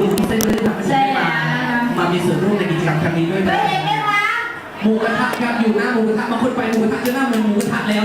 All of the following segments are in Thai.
คุณเส้นเลยทำให้ใช่ได้แล้วมามามีส่วนร่วมในกิจกรรมครั้งนี้ด้วยเคนะยเห็นไหมคะหมูกระทะครับอยู่หน้าหมูกระทะบางคนไปหมูกระทะจะหน้าเหมือนหมูกระทะแล้ว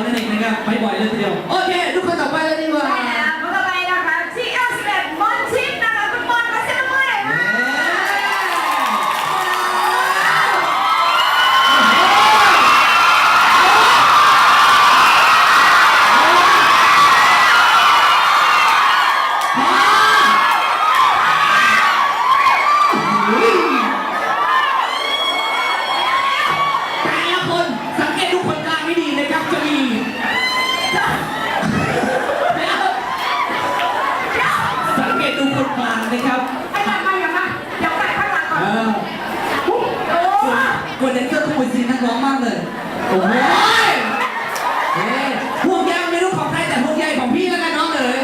คนนั้นก็ขโมยซีนนักร้องมากเลยโอ้ยเฮ้ยพวกยางไม่รู้ของใครแต่พวกใยของพี่แล้วกันน้องเอ๋ย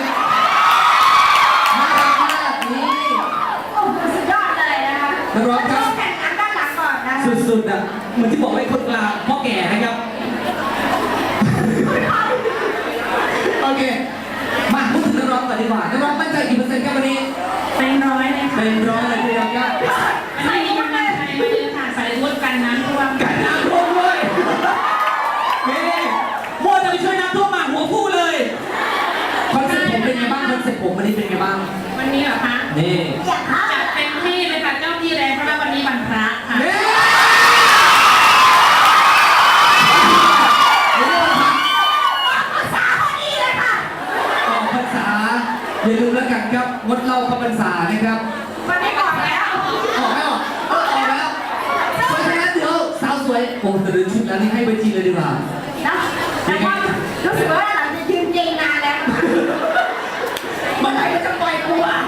น่ารักมากนี่โอ้สุดยอดเลยนะคะนักร้องครับแข่งขันด้านหลังก่อนนะคะสุดๆอะเหมือนที่บอกไว้คนกลางพ่อแก่นะครับ โอเค มาพูดถึงนักร้องก่อนดีกว่านักร้องมั่นใจกี่เปอร์เซ็นต์ครับวันนี้ เป็นร้อยเลยค่ะเป็นร้อยเลยทีเดียวครับ วันนี้มาไทยมาเยอะค่ะสายรวดกันน้ำท่วม กันน้ำท่วมด้วยนี่มัวจะไปช่วยน้ำท่วมมาหัวพู่เลยคอนเซ็ปต์ผมเป็นไงบ้างคอนเซ็ปต์ผมวันนี้เป็นไงบ้าง วันนี้เหรอคะนี่อยากครับจัดเต็มที่เลยค่ะเจ้าที่แรงเพราะว่าวันนี้วันพระค่ะนี่นี่ภาษาพอดีเลยค่ะออกพรรษาอย่าลืมแล้วกันครับงดเหล้าเข้าพรรษานะครับวันนี้ก่อนแล้วออกไม่ออกเออออกแล้วเพราะฉะนั้นเดี๋ยวสาวสวยผมจะเดินชุดแล้วนี่ให้เวทีเลยดีกว่านะแต่ว่ารู้สึกว่าเราจะยืนเย็นนานแล้วมันไหนจะปล่อยกูอะ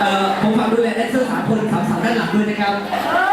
เอ่อ ผมฝากดูแลแดนเซอร์สามคนสามสาวด้านหลังด้วยนะครับ